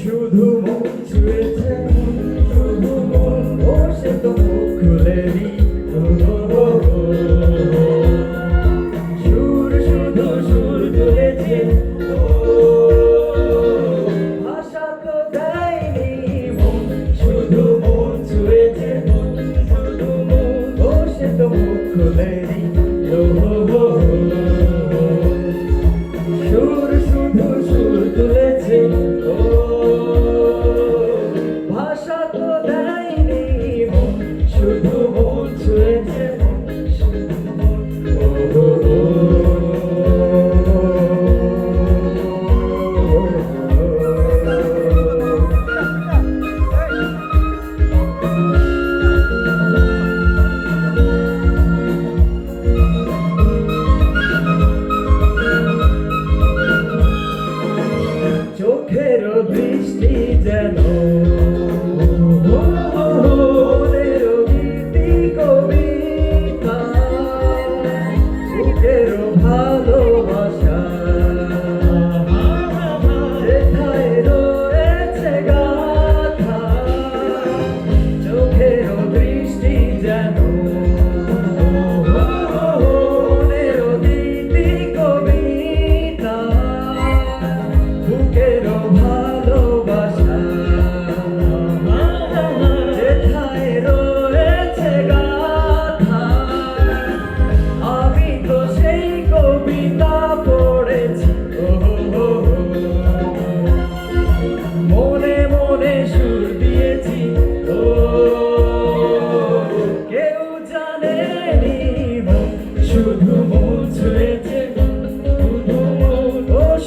শুধু মুখ ছুঁয়েছে শুধু মন ও সে তো মুখ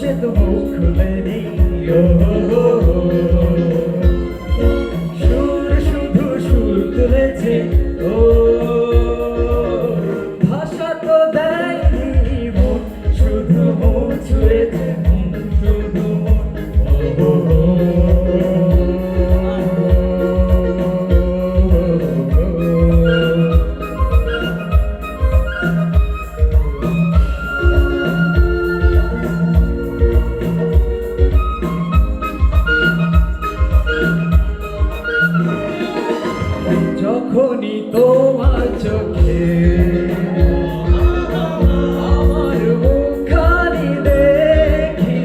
Should the moon could সুর শুধু সুর তুলেছে ও ভাষা তো দেয়নি শুধু ছুঁয়েছে তখনই তোমার চোখে। আমার মুখানি দেখি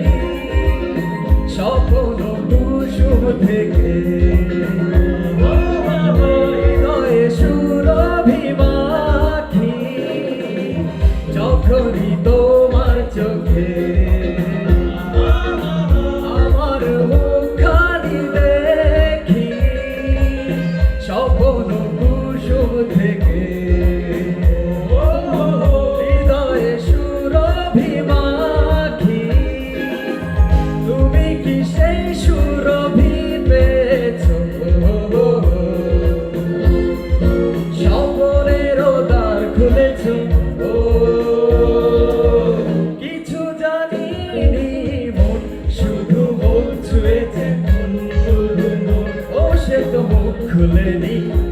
স্বপ্ন কুসুম থেকে। could let it be?